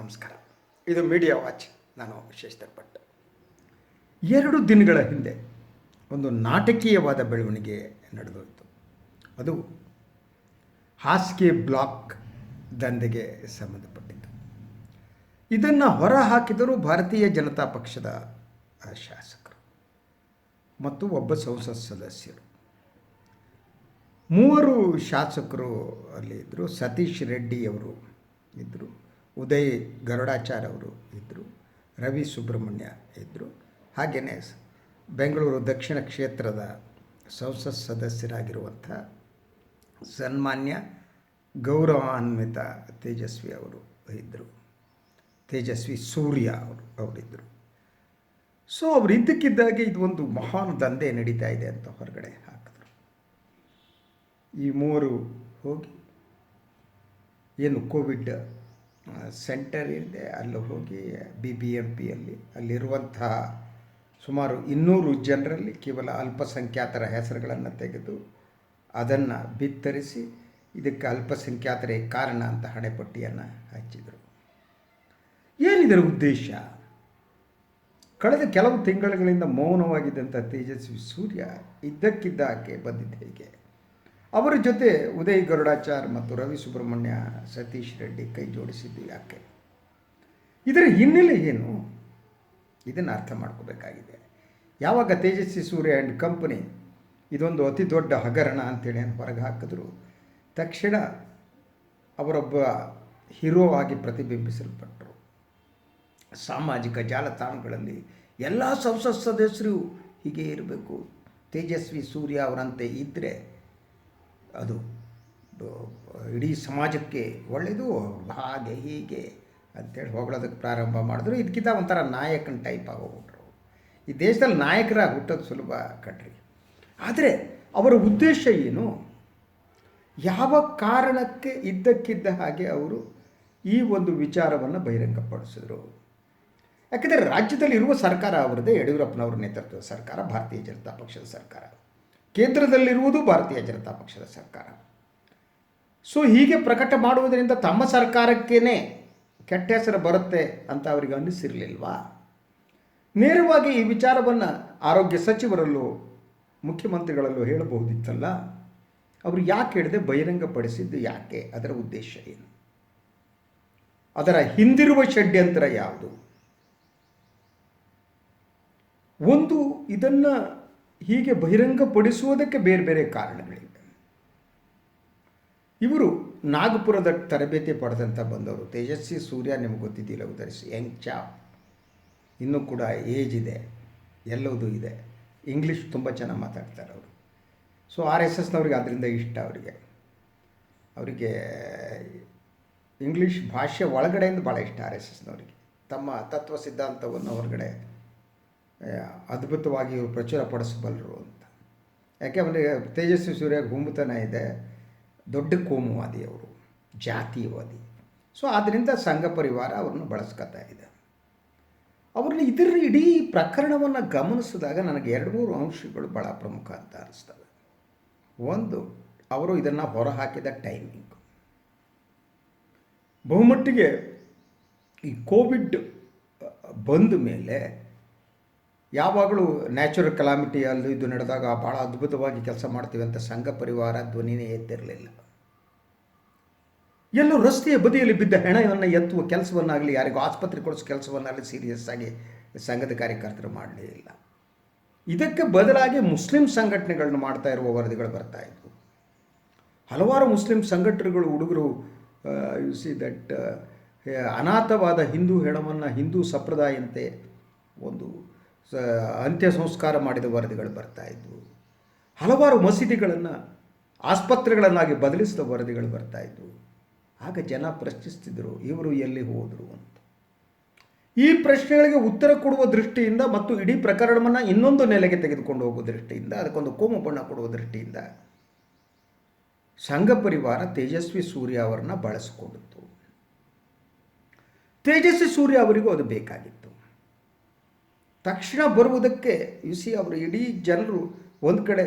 ನಮಸ್ಕಾರ. ಇದು media watch ನಾನು ಶೇಷಧರ್ ಭಟ್ ಎರಡು ದಿನಗಳ ಹಿಂದೆ ಒಂದು ನಾಟಕೀಯವಾದ ಬೆಳವಣಿಗೆ ನಡೆದೋಯಿತು. ಅದು ಹಾಸಿಗೆ ಬ್ಲಾಕ್ ದಂಧೆಗೆ ಸಂಬಂಧಪಟ್ಟಿದ್ದು ಇದನ್ನು ಹೊರ ಹಾಕಿದರು ಭಾರತೀಯ ಜನತಾ ಪಕ್ಷದ ಶಾಸಕರು ಮತ್ತು ಒಬ್ಬ ಸಂಸತ್ ಸದಸ್ಯರು. ಮೂವರು ಶಾಸಕರು ಅಲ್ಲಿ ಇದ್ದರು ಸತೀಶ್ ರೆಡ್ಡಿಯವರು ಇದ್ದರು ಉದಯ್ ಗರುಡಾಚಾರ್ ಅವರು ಇದ್ದರು ರವಿ ಸುಬ್ರಹ್ಮಣ್ಯ ಇದ್ದರು ಹಾಗೆಯೇ ಬೆಂಗಳೂರು ದಕ್ಷಿಣ ಕ್ಷೇತ್ರದ ಸಂಸತ್ ಸದಸ್ಯರಾಗಿರುವಂಥ ಸನ್ಮಾನ್ಯ ಗೌರವಾನ್ವಿತ ತೇಜಸ್ವಿ ಅವರು ಇದ್ದರು ತೇಜಸ್ವಿ ಸೂರ್ಯ ಅವರು ಅವರಿದ್ದರು ಸೊ, ಅವರು ಇದ್ದಕ್ಕಿದ್ದಾಗೆ ಇದು ಒಂದು ಮಹಾನ್ ದಂಧೆ ನಡೀತಾ ಇದೆ ಅಂತ ಹೊರಗಡೆ ಹಾಕಿದ್ರು. ಈ ಮೂವರು ಹೋಗಿ ಏನು ಕೋವಿಡ್ ಸೆಂಟರ್ ಇದೆ ಅಲ್ಲಿ ಹೋಗಿ ಬಿ ಬಿ ಎಂ ಪಿಯಲ್ಲಿ ಅಲ್ಲಿರುವಂತಹ ಸುಮಾರು ಇನ್ನೂರು ಜನರಲ್ಲಿ ಕೇವಲ ಅಲ್ಪಸಂಖ್ಯಾತರ ಹೆಸರುಗಳನ್ನು ತೆಗೆದು ಅದನ್ನು ಬಿತ್ತರಿಸಿ ಇದಕ್ಕೆ ಅಲ್ಪಸಂಖ್ಯಾತರೇ ಕಾರಣ ಅಂತ ಹಣೆಪಟ್ಟಿಯನ್ನು ಹಚ್ಚಿದರು. ಏನಿದರ ಉದ್ದೇಶ? ಕಳೆದ ಕೆಲವು ತಿಂಗಳುಗಳಿಂದ ಮೌನವಾಗಿದ್ದಂಥ ತೇಜಸ್ವಿ ಸೂರ್ಯ ಇದ್ದಕ್ಕಿದ್ದಾಕೆ ಬಂದಿದ್ದ ಹೇಗೆ? ಅವರ ಜೊತೆ ಉದಯ್ ಗರುಡಾಚಾರ್ ಮತ್ತು ರವಿ ಸುಬ್ರಹ್ಮಣ್ಯ ಸತೀಶ್ ರೆಡ್ಡಿ ಕೈ ಜೋಡಿಸಿದ್ದು ಯಾಕೆ? ಇದರ ಹಿನ್ನೆಲೆ ಏನು? ಇದನ್ನು ಅರ್ಥ ಮಾಡ್ಕೋಬೇಕಾಗಿದೆ. ಯಾವಾಗ ತೇಜಸ್ವಿ ಸೂರ್ಯ ಆ್ಯಂಡ್ ಕಂಪನಿ ಇದೊಂದು ಅತಿ ದೊಡ್ಡ ಹಗರಣ ಅಂತೇಳಿ ಹೊರಗೆ ಹಾಕಿದ್ರು, ತಕ್ಷಣ ಅವರೊಬ್ಬ ಹೀರೋ ಆಗಿ ಪ್ರತಿಬಿಂಬಿಸಲ್ಪಟ್ಟರು ಸಾಮಾಜಿಕ ಜಾಲತಾಣಗಳಲ್ಲಿ ಎಲ್ಲ ಸಂಸತ್ ಸದಸ್ಯರು ಹೀಗೆ ಇರಬೇಕು. ತೇಜಸ್ವಿ ಸೂರ್ಯ ಅವರಂತೆ ಇದ್ದರೆ ಅದು ಇಡೀ ಸಮಾಜಕ್ಕೆ ಒಳ್ಳೆಯದು, ಹಾಗೆ ಹೀಗೆ ಅಂತೇಳಿ ಹೊಗಳೋದಕ್ಕೆ ಪ್ರಾರಂಭ ಮಾಡಿದ್ರು. ಇದಕ್ಕಿಂತ ಒಂಥರ ನಾಯಕನ ಟೈಪ್ ಆಗೋಗ್ಬಿಟ್ರು. ಈ ದೇಶದಲ್ಲಿ ನಾಯಕರಾಗಿ ಹುಟ್ಟೋದು ಸುಲಭ ಕಣ್ರಿ. ಆದರೆ ಅವರ ಉದ್ದೇಶ ಏನು? ಯಾವ ಕಾರಣಕ್ಕೆ ಇದ್ದಕ್ಕಿದ್ದ ಹಾಗೆ ಅವರು ಈ ಒಂದು ವಿಚಾರವನ್ನು ಬಹಿರಂಗಪಡಿಸಿದ್ರು? ಯಾಕೆಂದರೆ ರಾಜ್ಯದಲ್ಲಿ ಇರುವ ಸರ್ಕಾರ ಅವರದೇ ಯಡಿಯೂರಪ್ಪನವರ ನೇತೃತ್ವದ ಸರ್ಕಾರ, ಭಾರತೀಯ ಜನತಾ ಪಕ್ಷದ ಸರ್ಕಾರ. ಕೇಂದ್ರದಲ್ಲಿರುವುದು ಭಾರತೀಯ ಜನತಾ ಪಕ್ಷದ ಸರ್ಕಾರ. ಸೊ ಹೀಗೆ ಪ್ರಕಟ ಮಾಡುವುದರಿಂದ ತಮ್ಮ ಸರ್ಕಾರಕ್ಕೇನೆ ಕೆಟ್ಟ ಹೆಸರು ಬರುತ್ತೆ ಅಂತ ಅವರಿಗೆ ಅನ್ನಿಸಿರಲಿಲ್ವಾ? ನೇರವಾಗಿ ಈ ವಿಚಾರವನ್ನು ಆರೋಗ್ಯ ಸಚಿವರಲ್ಲೂ, ಮುಖ್ಯಮಂತ್ರಿಗಳಲ್ಲೂ ಹೇಳಬಹುದಿತ್ತಲ್ಲ? ಅವರು ಯಾಕೆ ಹೇಳಿದೆ? ಬಹಿರಂಗಪಡಿಸಿದ್ದು ಯಾಕೆ? ಅದರ ಉದ್ದೇಶ ಏನು? ಅದರ ಹಿಂದಿರುವ ಷಡ್ಯಂತ್ರ ಯಾವುದು? ಒಂದು ಇದನ್ನು ಹೀಗೆ ಬಹಿರಂಗಪಡಿಸುವುದಕ್ಕೆ ಬೇರೆ ಬೇರೆ ಕಾರಣಗಳಿವೆ. ಇವರು ನಾಗಪುರದ ತರಬೇತಿ ಪಡೆದಂಥ ಬಂದವರು. ತೇಜಸ್ವಿ ಸೂರ್ಯ ನಿಮಗೆ ಗೊತ್ತಿದ್ದಿಲ್ಲ ಉದರಿಸಿ ಯಂಗ್ ಚಾಪ್ ಇನ್ನೂ ಕೂಡ ಏಜ್ ಇದೆ, ಎಲ್ಲದೂ ಇದೆ. ಇಂಗ್ಲೀಷ್ ತುಂಬ ಚೆನ್ನಾಗಿ ಮಾತಾಡ್ತಾರೆ ಅವರು. ಸೊ, ಆರ್ ಎಸ್ ಎಸ್ನವ್ರಿಗೆ ಅದರಿಂದ ಇಷ್ಟ ಅವರಿಗೆ. ಅವರಿಗೆ ಇಂಗ್ಲೀಷ್ ಭಾಷೆ ಒಳಗಡೆಯಿಂದ ಭಾಳ ಇಷ್ಟ ಆರ್ ಎಸ್ ಎಸ್ನವರಿಗೆ. ತಮ್ಮ ತತ್ವ ಸಿದ್ಧಾಂತವನ್ನು ಹೊರಗಡೆ ಅದ್ಭುತವಾಗಿ ಇವರು ಪ್ರಚುರಪಡಿಸಬಲ್ಲರು ಅಂತ. ಯಾಕೆ ಅವನಿಗೆ ತೇಜಸ್ವಿ ಸೂರ್ಯ ಗುಂಬುತನ ಇದೆ, ದೊಡ್ಡ ಕೋಮುವಾದಿ ಅವರು, ಜಾತಿವಾದಿ. ಸೊ ಆದ್ದರಿಂದ ಸಂಘ ಪರಿವಾರ ಅವ್ರನ್ನ ಬಳಸ್ಕೊತಾ ಇದೆ. ಅವ್ರನ್ನ ಇದರ ಇಡೀ ಪ್ರಕರಣವನ್ನು ಗಮನಿಸಿದಾಗ ನನಗೆ ಎರಡು ಮೂರು ಅಂಶಗಳು ಭಾಳ ಪ್ರಮುಖ ಅಂತ ಅನಿಸ್ತವೆ. ಒಂದು, ಅವರು ಇದನ್ನು ಹೊರಹಾಕಿದ ಟೈಮಿಂಗ್ ಬಹುಮಟ್ಟಿಗೆ ಈ ಕೋವಿಡ್ ಬಂದ ಮೇಲೆ ಯಾವಾಗಲೂ ನ್ಯಾಚುರಲ್ ಕಲಾಮಿಟಿ ಅಲ್ಲಿ ಇದು ನಡೆದಾಗ ಭಾಳ ಅದ್ಭುತವಾಗಿ ಕೆಲಸ ಮಾಡ್ತೀವಿ ಅಂತ ಸಂಘ ಪರಿವಾರ ಧ್ವನಿನೇ ಎತ್ತಿರಲಿಲ್ಲ. ಎಲ್ಲೂ ರಸ್ತೆಯ ಬದಿಯಲ್ಲಿ ಬಿದ್ದ ಹೆಣವನ್ನು ಎತ್ತುವ ಕೆಲಸವನ್ನಾಗಲಿ ಯಾರಿಗೂ ಆಸ್ಪತ್ರೆ ಕೊಡಿಸೋ ಕೆಲಸವನ್ನಾಗಲಿ ಸೀರಿಯಸ್ ಆಗಿ ಸಂಘದ ಕಾರ್ಯಕರ್ತರು ಮಾಡಲಿಲ್ಲ ಇದಕ್ಕೆ ಬದಲಾಗಿ ಮುಸ್ಲಿಂ ಸಂಘಟನೆಗಳನ್ನು ಮಾಡ್ತಾ ಇರುವ ವರದಿಗಳು ಬರ್ತಾ ಇದ್ವು. ಹಲವಾರು ಮುಸ್ಲಿಂ ಸಂಘಟನೆಗಳು ಹುಡುಗರು ಯು ಸಿ ದಟ್ ಅನಾಥವಾದ ಹಿಂದೂ ಹೆಣವನ್ನು ಹಿಂದೂ ಸಂಪ್ರದಾಯಂತೆ ಒಂದು ಅಂತ್ಯ ಸಂಸ್ಕಾರ ಮಾಡಿದ ವರದಿಗಳು ಬರ್ತಾ ಇದ್ವು. ಹಲವಾರು ಮಸೀದಿಗಳನ್ನು, ಆಸ್ಪತ್ರೆಗಳನ್ನಾಗಿ ಬದಲಿಸಿದ ವರದಿಗಳು ಬರ್ತಾ ಇದ್ವು. ಆಗ ಜನ ಪ್ರಶ್ನಿಸ್ತಿದ್ದರು ಇವರು ಎಲ್ಲಿ ಹೋದರು ಅಂತ. ಈ ಪ್ರಶ್ನೆಗಳಿಗೆ ಉತ್ತರ ಕೊಡುವ ದೃಷ್ಟಿಯಿಂದ ಮತ್ತು ಇಡೀ ಪ್ರಕರಣವನ್ನು ಇನ್ನೊಂದು ನೆಲೆಗೆ ತೆಗೆದುಕೊಂಡು ಹೋಗುವ ದೃಷ್ಟಿಯಿಂದ, ಅದಕ್ಕೊಂದು ಕೋಮು ಬಣ್ಣ ಕೊಡುವ ದೃಷ್ಟಿಯಿಂದ, ಸಂಘ ಪರಿವಾರ ತೇಜಸ್ವಿ ಸೂರ್ಯ ಅವರನ್ನ ಬಳಸಿಕೊಂಡಿತ್ತು. ತೇಜಸ್ವಿ ಸೂರ್ಯ ಅವರಿಗೂ ಅದು ಬೇಕಾಗಿತ್ತು. ತಕ್ಷಣ ಬರುವುದಕ್ಕೆ ಸಿ ಅವರು ಇಡೀ ಜನರು ಒಂದು ಕಡೆ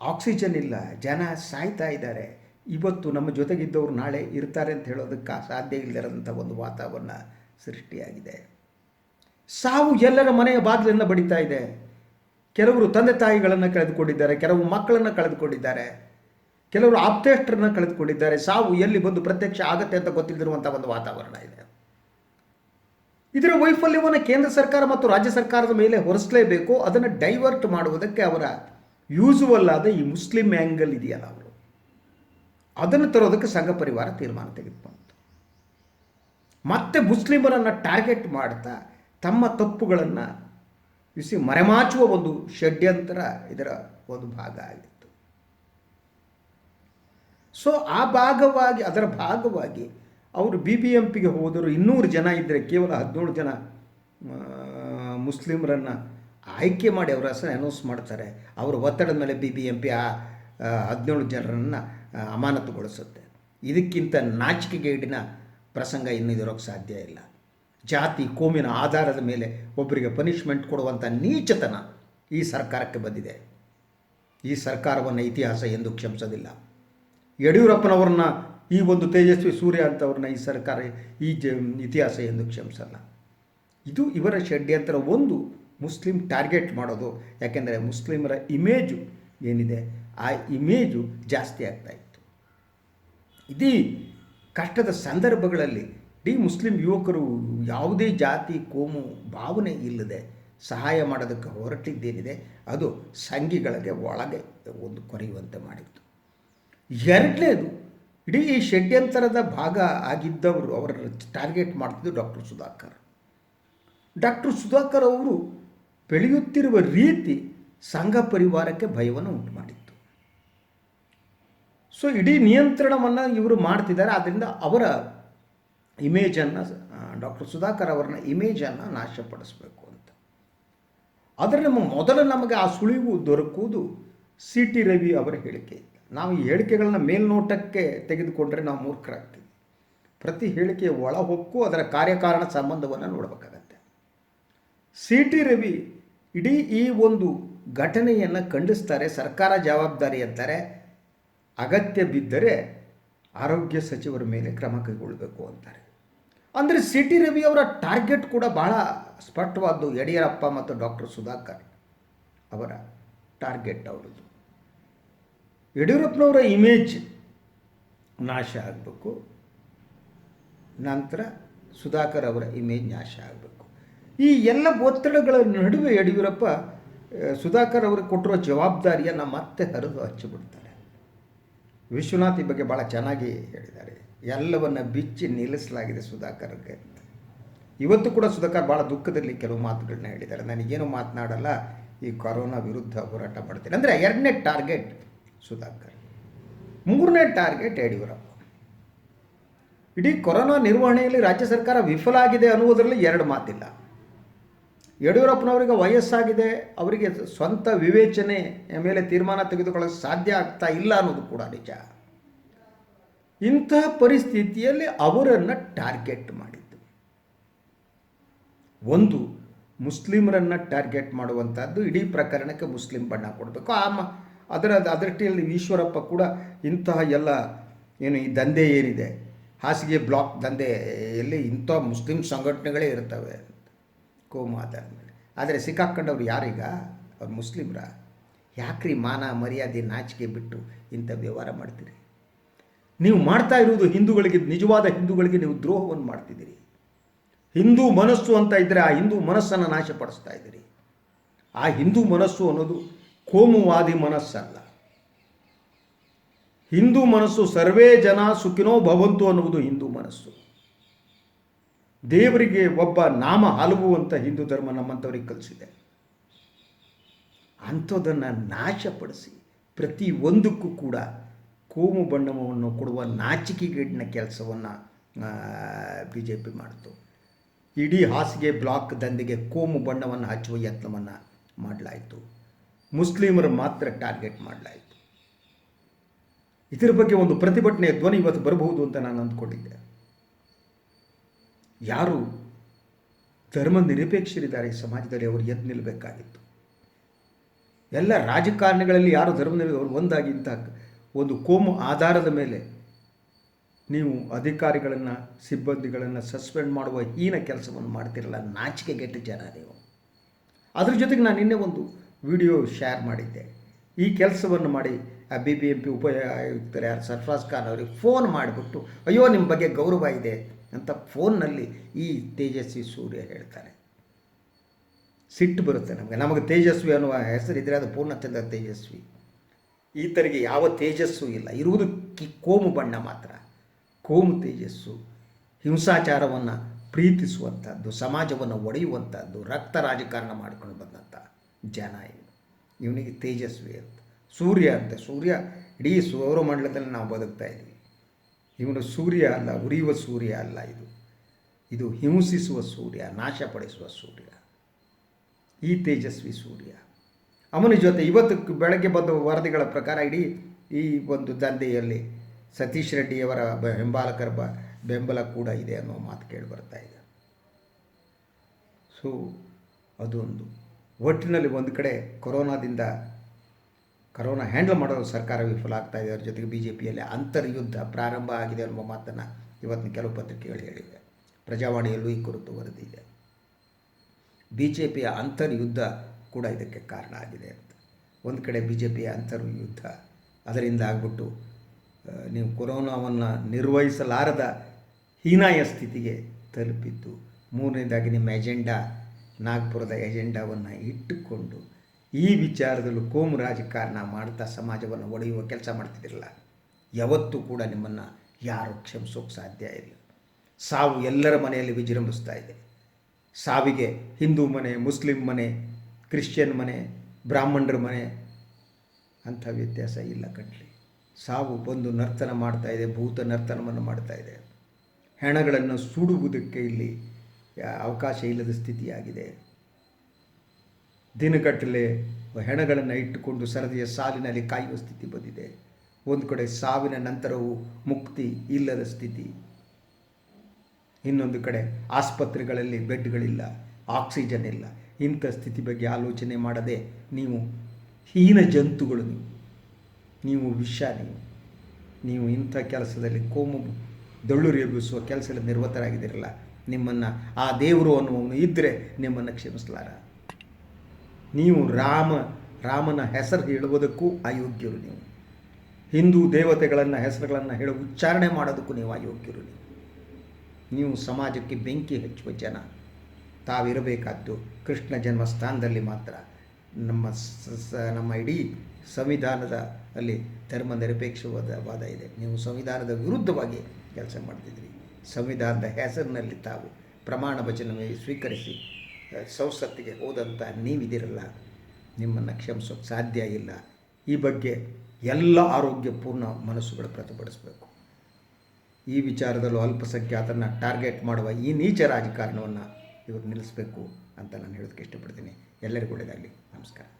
ಆಕ್ಸಿಜನ್ ಇಲ್ಲ, ಜನ ಸಾಯ್ತಾ ಇದ್ದಾರೆ. ಇವತ್ತು ನಮ್ಮ ಜೊತೆಗಿದ್ದವರು ನಾಳೆ ಇರ್ತಾರೆ ಅಂತ ಹೇಳೋದಕ್ಕೆ ಸಾಧ್ಯ ಇಲ್ಲದಿರೋಂಥ ಒಂದು ವಾತಾವರಣ ಸೃಷ್ಟಿಯಾಗಿದೆ. ಸಾವು ಎಲ್ಲರ ಮನೆಯ ಬಾಗಿಲನ್ನು ಬಡಿತಾ ಇದೆ. ಕೆಲವರು ತಂದೆ ತಾಯಿಗಳನ್ನು ಕಳೆದುಕೊಂಡಿದ್ದಾರೆ, ಕೆಲವು ಮಕ್ಕಳನ್ನು ಕಳೆದುಕೊಂಡಿದ್ದಾರೆ, ಕೆಲವರು ಆಪ್ತೇಷ್ಟರನ್ನು ಕಳೆದುಕೊಂಡಿದ್ದಾರೆ. ಸಾವು ಎಲ್ಲಿ ಬಂದು ಪ್ರತ್ಯಕ್ಷ ಆಗತ್ತೆ ಅಂತ ಗೊತ್ತಿಲ್ಲದಿರುವಂಥ ಒಂದು ವಾತಾವರಣ ಇದೆ. ಇದರ ವೈಫಲ್ಯವನ್ನು ಕೇಂದ್ರ ಸರ್ಕಾರ ಮತ್ತು ರಾಜ್ಯ ಸರ್ಕಾರದ ಮೇಲೆ ಹೊರಿಸಲೇಬೇಕು, ಅದನ್ನು ಡೈವರ್ಟ್ ಮಾಡುವುದಕ್ಕೆ ಅವರ ಯೂಸುವಲ್ ಆದ ಈ ಮುಸ್ಲಿಂ ಆ್ಯಂಗಲ್ ಇದೆಯಲ್ಲ ಅವರು. ಅದನ್ನು ತರೋದಕ್ಕೆ ಸಂಘ ಪರಿವಾರ ತೀರ್ಮಾನ ತೆಗೆದುಕೊಂಡಿತು ಮತ್ತೆ ಮುಸ್ಲಿಮರನ್ನು ಟಾರ್ಗೆಟ್ ಮಾಡ್ತಾ ತಮ್ಮ ತಪ್ಪುಗಳನ್ನು ಇಸಿ ಮರೆಮಾಚುವ ಒಂದು ಷಡ್ಯಂತರ ಇದರ ಒಂದು ಭಾಗ ಆಗಿತ್ತು. ಸೊ ಆ ಭಾಗವಾಗಿ, ಅದರ ಭಾಗವಾಗಿ ಅವರು ಬಿ ಬಿ ಎಂ ಪಿಗೆ ಹೋದರು ಇನ್ನೂರು ಜನ ಇದ್ದರೆ ಕೇವಲ ಹದಿನೇಳು ಜನ ಮುಸ್ಲಿಮರನ್ನು ಆಯ್ಕೆ ಮಾಡಿ ಅವರ ಹೆಸರು ಅನೌನ್ಸ್ ಮಾಡ್ತಾರೆ. ಅವರ ಒತ್ತಡದ ಮೇಲೆ ಬಿ ಬಿ ಎಂ ಪಿ ಆ ಹದಿನೇಳು ಜನರನ್ನು ಅಮಾನತುಗೊಳಿಸುತ್ತೆ. ಇದಕ್ಕಿಂತ ನಾಚಿಕೆಗೇಡಿನ ಪ್ರಸಂಗ ಇನ್ನೂ ಇದಿರೋಕ್ಕೆ ಸಾಧ್ಯ ಇಲ್ಲ. ಜಾತಿ, ಕೋಮಿನ ಆಧಾರದ ಮೇಲೆ ಒಬ್ಬರಿಗೆ ಪನಿಷ್ಮೆಂಟ್ ಕೊಡುವಂಥ ನೀಚತನ ಈ ಸರ್ಕಾರಕ್ಕೆ ಬಂದಿದೆ. ಈ ಸರ್ಕಾರವನ್ನು ಇತಿಹಾಸ ಎಂದು ಕ್ಷಮಿಸೋದಿಲ್ಲ. ಯಡಿಯೂರಪ್ಪನವ್ರನ್ನ ಈ ಒಂದು ತೇಜಸ್ವಿ ಸೂರ್ಯ ಅಂತವ್ರನ್ನ ಈ ಸರ್ಕಾರ ಈ ಜ ಇತಿಹಾಸ ಎಂದು ಕ್ಷಮಿಸಲ್ಲ. ಇದು ಇವರ ಷಡ್ಯಂತರ ಒಂದು ಮುಸ್ಲಿಂ ಟಾರ್ಗೆಟ್ ಮಾಡೋದು. ಯಾಕೆಂದರೆ ಮುಸ್ಲಿಮರ ಇಮೇಜು ಏನಿದೆ, ಆ ಇಮೇಜು ಜಾಸ್ತಿ ಆಗ್ತಾ ಇತ್ತು. ಇದೀ ಕಷ್ಟದ ಸಂದರ್ಭಗಳಲ್ಲಿ ಡಿ ಮುಸ್ಲಿಂ ಯುವಕರು ಯಾವುದೇ ಜಾತಿ, ಕೋಮು, ಭಾವನೆ ಇಲ್ಲದೆ ಸಹಾಯ ಮಾಡೋದಕ್ಕೆ ಹೊರಟಿದ್ದೇನಿದೆ, ಅದು ಸಂಘಿಗಳಿಗೆ ಒಳಗೆ ಒಂದು ಕೊರೆಯುವಂತೆ ಮಾಡಿತ್ತು. ಎರಡನೇದು ಇಡೀ ಷಡ್ಯಂತರದ ಭಾಗ ಆಗಿದ್ದವರು ಅವರ ಟಾರ್ಗೆಟ್ ಮಾಡ್ತಿದ್ದು ಡಾಕ್ಟರ್ ಸುಧಾಕರ್. ಡಾಕ್ಟರ್ ಸುಧಾಕರ್ ಅವರು ಬೆಳೆಯುತ್ತಿರುವ ರೀತಿ ಸಂಘ ಪರಿವಾರಕ್ಕೆ ಭಯವನ್ನು ಉಂಟು ಮಾಡಿತ್ತು ಸೊ ಇಡೀ ನಿಯಂತ್ರಣವನ್ನು ಇವರು ಮಾಡ್ತಿದ್ದಾರೆ. ಆದ್ದರಿಂದ ಅವರ ಇಮೇಜನ್ನು ಡಾಕ್ಟರ್ ಸುಧಾಕರ್ ಅವರನ್ನ ಇಮೇಜನ್ನು ನಾಶಪಡಿಸಬೇಕು ಅಂತ. ಆದರೆ ನಮ್ಮ ಮೊದಲು ನಮಗೆ ಆ ಸುಳಿವು ದೊರಕುವುದು ಸಿ ಟಿ ರವಿ ಅವರ ಹೇಳಿಕೆ. ನಾವು ಈ ಹೇಳಿಕೆಗಳನ್ನ ಮೇಲ್ನೋಟಕ್ಕೆ ತೆಗೆದುಕೊಂಡ್ರೆ ನಾವು ಮೂರ್ಖರಾಗ್ತೀವಿ. ಪ್ರತಿ ಹೇಳಿಕೆಯ ಒಳಹೊಕ್ಕು ಅದರ ಕಾರ್ಯಕಾರಣ ಸಂಬಂಧವನ್ನು ನೋಡಬೇಕಾಗತ್ತೆ. ಸಿ ಟಿ ರವಿ ಇಡೀ ಈ ಒಂದು ಘಟನೆಯನ್ನು ಖಂಡಿಸ್ತಾರೆ, ಸರ್ಕಾರ ಜವಾಬ್ದಾರಿ ಅಂತಾರೆ. ಅಗತ್ಯ ಬಿದ್ದರೆ ಆರೋಗ್ಯ ಸಚಿವರ ಮೇಲೆ ಕ್ರಮ ಕೈಗೊಳ್ಳಬೇಕು ಅಂತಾರೆ. ಅಂದರೆ ಸಿ ಟಿ ರವಿ ಅವರ ಟಾರ್ಗೆಟ್ ಕೂಡ ಬಹಳ ಸ್ಪಷ್ಟವಾದ್ದು ಯಡಿಯೂರಪ್ಪ ಮತ್ತು ಡಾಕ್ಟರ್ ಸುಧಾಕರ್ ಅವರ ಟಾರ್ಗೆಟ್ ಅವರದ್ದು. ಯಡಿಯೂರಪ್ಪನವರ ಇಮೇಜ್ ನಾಶ ಆಗಬೇಕು. ನಂತರ ಸುಧಾಕರ್ ಅವರ ಇಮೇಜ್ ನಾಶ ಆಗಬೇಕು. ಈ ಎಲ್ಲ ಒತ್ತಡಗಳ ನಡುವೆ ಯಡಿಯೂರಪ್ಪ ಸುಧಾಕರ್ ಅವರು ಕೊಟ್ಟಿರೋ ಜವಾಬ್ದಾರಿಯನ್ನು ಮತ್ತೆ ಹರಿದು ಹಚ್ಚಿಬಿಡ್ತಾರೆ. ವಿಶ್ವನಾಥ್ ಈ ಬಗ್ಗೆ ಭಾಳ ಚೆನ್ನಾಗಿ ಹೇಳಿದ್ದಾರೆ. ಎಲ್ಲವನ್ನು ಬಿಚ್ಚಿ ನಿಲ್ಲಿಸಲಾಗಿದೆ ಸುಧಾಕರ್ಗೆ ಅಂತ. ಇವತ್ತು ಕೂಡ ಸುಧಾಕರ್ ಭಾಳ ದುಃಖದಲ್ಲಿ ಕೆಲವು ಮಾತುಗಳನ್ನ ಹೇಳಿದ್ದಾರೆ. ನನಗೇನು ಮಾತನಾಡಲ್ಲ, ಈ ಕೊರೋನಾ ವಿರುದ್ಧ ಹೋರಾಟ ಮಾಡ್ತೀನಿ. ಅಂದರೆ ಎರಡನೇ ಟಾರ್ಗೆಟ್ ಸುಧಾಕರ್. ಮೂರನೇ ಟಾರ್ಗೆಟ್ ಯಡಿಯೂರಪ್ಪ. ಇಡೀ ಕೊರೋನಾ ನಿರ್ವಹಣೆಯಲ್ಲಿ ರಾಜ್ಯ ಸರ್ಕಾರ ವಿಫಲ ಆಗಿದೆ ಅನ್ನುವುದರಲ್ಲಿ ಎರಡು ಮಾತಿಲ್ಲ. ಯಡಿಯೂರಪ್ಪನವರಿಗೆ ವಯಸ್ಸಾಗಿದೆ, ಅವರಿಗೆ ಸ್ವಂತ ವಿವೇಚನೆ ಮೇಲೆ ತೀರ್ಮಾನ ತೆಗೆದುಕೊಳ್ಳೋಕೆ ಸಾಧ್ಯ ಆಗ್ತಾ ಇಲ್ಲ ಅನ್ನೋದು ಕೂಡ ನಿಜ. ಇಂತಹ ಪರಿಸ್ಥಿತಿಯಲ್ಲಿ ಅವರನ್ನು ಟಾರ್ಗೆಟ್ ಮಾಡಿದ್ದು. ಒಂದು, ಮುಸ್ಲಿಮರನ್ನು ಟಾರ್ಗೆಟ್ ಮಾಡುವಂಥದ್ದು ಇಡೀ ಪ್ರಕರಣಕ್ಕೆ ಮುಸ್ಲಿಂ ಬಣ್ಣ ಕೊಡಬೇಕು. ಆ ಅದರ ಅದರಟ್ಟಿಯಲ್ಲಿ ಈಶ್ವರಪ್ಪ ಕೂಡ ಇಂತಹ ಎಲ್ಲ ಏನು ಈ ದಂಧೆ ಏನಿದೆ, ಹಾಸಿಗೆ ಬ್ಲಾಕ್ ದಂಧೆಯಲ್ಲಿ ಇಂಥ ಮುಸ್ಲಿಂ ಸಂಘಟನೆಗಳೇ ಇರ್ತವೆ ಅಂತ ಕೋಮು ಆಧಾರದ ಮೇಲೆ ಆದರೆ ಸಿಕ್ಕಾಕೊಂಡವ್ರು ಯಾರೀಗ? ಅವ್ರು ಮುಸ್ಲಿಮ್ರ. ಯಾಕ್ರಿ ಮಾನ ಮರ್ಯಾದೆ ನಾಚಿಕೆ ಬಿಟ್ಟು ಇಂಥ ವ್ಯವಹಾರ ಮಾಡ್ತೀರಿ? ನೀವು ಮಾಡ್ತಾ ಇರುವುದು ಹಿಂದೂಗಳಿಗೆ, ನಿಜವಾದ ಹಿಂದೂಗಳಿಗೆ ನೀವು ದ್ರೋಹವನ್ನು ಮಾಡ್ತಿದ್ದೀರಿ. ಹಿಂದೂ ಮನಸ್ಸು ಅಂತ ಇದ್ದರೆ ಆ ಹಿಂದೂ ಮನಸ್ಸನ್ನು ನಾಶಪಡಿಸ್ತಾ ಇದ್ದೀರಿ. ಆ ಹಿಂದೂ ಮನಸ್ಸು ಅನ್ನೋದು ಕೋಮುವಾದಿ ಮನಸ್ಸಲ್ಲ. ಹಿಂದೂ ಮನಸ್ಸು ಸರ್ವೇ ಜನ ಸುಖಿನೋ ಭವಂತು ಅನ್ನುವುದು ಹಿಂದೂ ಮನಸ್ಸು. ದೇವರಿಗೆ ಒಬ್ಬ ನಾಮ ಹಲವು ಅಂತ ಹಿಂದೂ ಧರ್ಮ ನಮ್ಮಂಥವ್ರಿಗೆ ಕಲಿಸಿದೆ. ಅಂಥದನ್ನು ನಾಶಪಡಿಸಿ ಪ್ರತಿ ಒಂದಕ್ಕೂ ಕೂಡ ಕೋಮು ಬಣ್ಣವನ್ನು ಕೊಡುವ ನಾಚಿಕೆಗೇಡಿನ ಕೆಲಸವನ್ನು ಬಿ ಜೆ ಪಿ ಮಾಡಿತು. ಇಡೀ ಹಾಸಿಗೆ ಬ್ಲಾಕ್ ದಂಧೆಗೆ ಕೋಮು ಬಣ್ಣವನ್ನು ಹಚ್ಚುವ ಯತ್ನವನ್ನು ಮಾಡಲಾಯಿತು. ಮುಸ್ಲಿಮರು ಮಾತ್ರ ಟಾರ್ಗೆಟ್ ಮಾಡಲಾಯಿತು. ಇದರ ಬಗ್ಗೆ ಒಂದು ಪ್ರತಿಭಟನೆಯ ಧ್ವನಿ ಇವತ್ತು ಬರಬಹುದು ಅಂತ ನಾನು ಅಂದ್ಕೊಂಡಿದ್ದೆ. ಯಾರು ಧರ್ಮ ನಿರಪೇಕ್ಷರಿದ್ದಾರೆ ಈ ಸಮಾಜದಲ್ಲಿ ಅವರು ಎದ್ದು ನಿಲ್ಲಬೇಕಾಗಿತ್ತು ಎಲ್ಲ ರಾಜಕಾರಣಿಗಳಲ್ಲಿ ಯಾರು ಧರ್ಮ ಅವರು ಒಂದಾಗಿ ಇಂಥ ಒಂದು ಕೋಮು ಆಧಾರದ ಮೇಲೆ ನೀವು ಅಧಿಕಾರಿಗಳನ್ನು, ಸಿಬ್ಬಂದಿಗಳನ್ನು ಸಸ್ಪೆಂಡ್ ಮಾಡುವ ಹೀನ ಕೆಲಸವನ್ನು ಮಾಡ್ತಿರಲ್ಲ, ನಾಚಿಕೆಗೆಟ್ಟ ಜನ ನೀವು. ಅದ್ರ ಜೊತೆಗೆ ನಾನು ನಿನ್ನೆ ಒಂದು ವಿಡಿಯೋ ಶೇರ್ ಮಾಡಿದ್ದೆ. ಈ ಕೆಲಸವನ್ನು ಮಾಡಿ ಆ ಬಿ ಬಿ ಎಂ ಪಿ ಉಪ ಆಯುಕ್ತರು ಯಾರು ಸರ್ಫರಾಜ್ ಖಾನ್ ಅವರಿಗೆ ಫೋನ್ ಮಾಡಿಬಿಟ್ಟು, ಅಯ್ಯೋ ನಿಮ್ಮ ಬಗ್ಗೆ ಗೌರವ ಇದೆ ಅಂತ ಫೋನ್ನಲ್ಲಿ ಈ ತೇಜಸ್ವಿ ಸೂರ್ಯ ಹೇಳ್ತಾರೆ ಸಿಟ್ಟು ಬರುತ್ತೆ ನಮಗೆ. ನಮಗೆ ತೇಜಸ್ವಿ ಅನ್ನುವ ಹೆಸರಿದ್ರೆ ಅದು ಪೂರ್ಣಚಂದ್ರ ತೇಜಸ್ವಿ. ಈತರಿಗೆ ಯಾವ ತೇಜಸ್ಸು ಇಲ್ಲ. ಇರುವುದು ಕಿ ಕೋಮು ಬಣ್ಣ ಮಾತ್ರ. ಕೋಮು ತೇಜಸ್ಸು ಹಿಂಸಾಚಾರವನ್ನು ಪ್ರೀತಿಸುವಂಥದ್ದು ಸಮಾಜವನ್ನು ಒಡೆಯುವಂಥದ್ದು ರಕ್ತ ರಾಜಕಾರಣ ಮಾಡಿಕೊಂಡು ಬಂದಂಥ ಜನ ಇವನು ಇವನಿಗೆ ತೇಜಸ್ವಿ ಅಂತ. ಸೂರ್ಯ ಅಂತ. ಸೂರ್ಯ ಇಡೀ ಸೌರಮಂಡಲದಲ್ಲಿ ನಾವು ಬದುಕ್ತಾ ಇದ್ದೀವಿ. ಇವನು ಸೂರ್ಯ ಅಲ್ಲ, ಉರಿಯುವ ಸೂರ್ಯ ಅಲ್ಲ ಇದು. ಇದು ಹಿಂಸಿಸುವ ಸೂರ್ಯ, ನಾಶಪಡಿಸುವ ಸೂರ್ಯ. ಈ ತೇಜಸ್ವಿ ಸೂರ್ಯ. ಅವನ ಜೊತೆ ಇವತ್ತು ಬೆಳಗ್ಗೆ ಬಂದ ವರದಿಗಳ ಪ್ರಕಾರ ಇಡೀ ಈ ಒಂದು ದಂಧೆಯಲ್ಲಿ ಸತೀಶ್ ರೆಡ್ಡಿಯವರ ಬೆಂಬಲಕರ ಬೆಂಬಲ ಕೂಡ ಇದೆ ಅನ್ನೋ ಮಾತು ಕೇಳಿ ಬರ್ತಾ ಇದೆ. ಸೊ ಅದೊಂದು. ಒಟ್ಟಿನಲ್ಲಿ ಒಂದು ಕಡೆ ಕೊರೋನಾದಿಂದ ಕರೋನಾ ಹ್ಯಾಂಡಲ್ ಮಾಡೋದು ಸರ್ಕಾರ ವಿಫಲ ಆಗ್ತಾ ಇದೆ. ಅದ್ರ ಜೊತೆಗೆ ಬಿ ಜೆ ಪಿಯಲ್ಲಿ ಅಂತರ್ಯುದ್ಧ ಪ್ರಾರಂಭ ಆಗಿದೆ ಅನ್ನುವ ಮಾತನ್ನು ಇವತ್ತಿನ ಕೆಲವು ಪತ್ರಿಕೆಗಳು ಹೇಳಿವೆ. ಪ್ರಜಾವಾಣಿಯಲ್ಲೂ ಈ ಕುರಿತು ವರದಿ ಇದೆ. ಬಿ ಜೆ ಪಿಯ ಅಂತರ್ಯುದ್ಧ ಕೂಡ ಇದಕ್ಕೆ ಕಾರಣ ಆಗಿದೆ ಅಂತ. ಒಂದು ಕಡೆ ಬಿ ಜೆ ಪಿಯ ಅಂತರ್ಯುದ್ಧ ಅದರಿಂದ ಆಗ್ಬಿಟ್ಟು ನೀವು ಕೊರೋನಾವನ್ನು ನಿರ್ವಹಿಸಲಾರದ ಹೀನಾಯ ಸ್ಥಿತಿಗೆ ತಲುಪಿದ್ದು, ಮೂರನೇದಾಗಿ ನಿಮ್ಮ ಎಜೆಂಡಾ ನಾಗ್ಪುರದ ಎಜೆಂಡಾವನ್ನು ಇಟ್ಟುಕೊಂಡು ಈ ವಿಚಾರದಲ್ಲೂ ಕೋಮು ರಾಜಕಾರಣ ಮಾಡ್ತಾ ಸಮಾಜವನ್ನು ಒಡೆಯುವ ಕೆಲಸ ಮಾಡ್ತಿದ್ದಿರಲ್ಲ ಯಾವತ್ತೂ ಕೂಡ ನಿಮ್ಮನ್ನು ಯಾರು ಕ್ಷಮಿಸೋಕೆ ಸಾಧ್ಯ ಇಲ್ಲ. ಸಾವು ಎಲ್ಲರ ಮನೆಯಲ್ಲಿ ವಿಜೃಂಭಿಸ್ತಾ ಇದೆ. ಸಾವಿಗೆ ಹಿಂದೂ ಮನೆ, ಮುಸ್ಲಿಂ ಮನೆ, ಕ್ರಿಶ್ಚಿಯನ್ ಮನೆ, ಬ್ರಾಹ್ಮಣರ ಮನೆ, ಅಂಥ ವ್ಯತ್ಯಾಸ ಇಲ್ಲ ಕಣ್ರಿ. ಸಾವು ಬಂದು ನರ್ತನ ಮಾಡ್ತಾ ಇದೆ, ಭೂತ ನರ್ತನವನ್ನು ಮಾಡ್ತಾ ಇದೆ. ಹೆಣಗಳನ್ನು ಸುಡುವುದಕ್ಕೆ ಇಲ್ಲಿ ಅವಕಾಶ ಇಲ್ಲದ ಸ್ಥಿತಿಯಾಗಿದೆ. ದಿನಗಟ್ಟಲೆ ಹೆಣಗಳನ್ನು ಇಟ್ಟುಕೊಂಡು ಸರದಿಯ ಸಾಲಿನಲ್ಲಿ ಕಾಯುವ ಸ್ಥಿತಿ ಬಂದಿದೆ. ಒಂದು ಕಡೆ ಸಾವಿನ ನಂತರವೂ ಮುಕ್ತಿ ಇಲ್ಲದ ಸ್ಥಿತಿ. ಇನ್ನೊಂದು ಕಡೆ ಆಸ್ಪತ್ರೆಗಳಲ್ಲಿ ಬೆಡ್ಗಳಿಲ್ಲ, ಆಕ್ಸಿಜನ್ ಇಲ್ಲ. ಇಂಥ ಸ್ಥಿತಿ ಬಗ್ಗೆ ಆಲೋಚನೆ ಮಾಡದೆ ನೀವು ಹೀನ ಜಂತುಗಳು ನೀವು. ನೀವು ವಿಷ ನೀವು. ನೀವು ಇಂಥ ಕೆಲಸದಲ್ಲಿ ಕೋಮು ದಳ್ಳುರಿ ಎಬ್ಬಿಸುವ ಕೆಲಸದಲ್ಲಿ ನಿರ್ವತರಾಗಿದ್ದೀರಲ್ಲ ನಿಮ್ಮನ್ನು ಆ ದೇವರು ಅನ್ನುವನು ಇದ್ದರೆ ನಿಮ್ಮನ್ನು ಕ್ಷಮಿಸಲಾರ. ನೀವು ರಾಮ, ರಾಮನ ಹೆಸರು ಹೇಳುವುದಕ್ಕೂ ಅಯೋಗ್ಯರು ನೀವು. ಹಿಂದೂ ದೇವತೆಗಳನ್ನು ಹೆಸರುಗಳನ್ನು ಹೇಳಿ ಉಚ್ಚಾರಣೆ ಮಾಡೋದಕ್ಕೂ ನೀವು ಅಯೋಗ್ಯರು ನೀವು. ನೀವು ಸಮಾಜಕ್ಕೆ ಬೆಂಕಿ ಹಚ್ಚುವ ಜನ. ತಾವಿರಬೇಕಾದ್ದು ಕೃಷ್ಣ ಜನ್ಮಸ್ಥಾನದಲ್ಲಿ ಮಾತ್ರ. ನಮ್ಮ ನಮ್ಮ ಇಡೀ ಸಂವಿಧಾನದ ಅಲ್ಲಿ ಧರ್ಮ ನಿರಪೇಕ್ಷವಾದ ವಾದ ಇದೆ. ನೀವು ಸಂವಿಧಾನದ ವಿರುದ್ಧವಾಗಿ ಕೆಲಸ ಮಾಡ್ತಿದ್ರಿ. ಸಂವಿಧಾನದ ಹೆಸರಿನಲ್ಲಿ ತಾವು ಪ್ರಮಾಣ ವಚನ ಸ್ವೀಕರಿಸಿ ಸಂಸತ್ತಿಗೆ ಹೋದಂಥ ನೀವಿದಿರಲ್ಲ, ನಿಮ್ಮನ್ನು ಕ್ಷಮಿಸೋಕ್ಕೆ ಸಾಧ್ಯ ಇಲ್ಲ. ಈ ಬಗ್ಗೆ ಎಲ್ಲ ಆರೋಗ್ಯಪೂರ್ಣ ಮನಸ್ಸುಗಳು ಪ್ರತಿಭಟಿಸಬೇಕು. ಈ ವಿಚಾರದಲ್ಲೂ ಅಲ್ಪಸಂಖ್ಯಾತರನ್ನು ಟಾರ್ಗೆಟ್ ಮಾಡುವ ಈ ನೀಚ ರಾಜಕಾರಣವನ್ನು ಇವರು ನಿಲ್ಲಿಸಬೇಕು ಅಂತ ನಾನು ಹೇಳೋದಕ್ಕೆ ಇಷ್ಟಪಡ್ತೀನಿ. ಎಲ್ಲರಿಗೂ ಒಳ್ಳೆಯದಾಗಲಿ. ನಮಸ್ಕಾರ.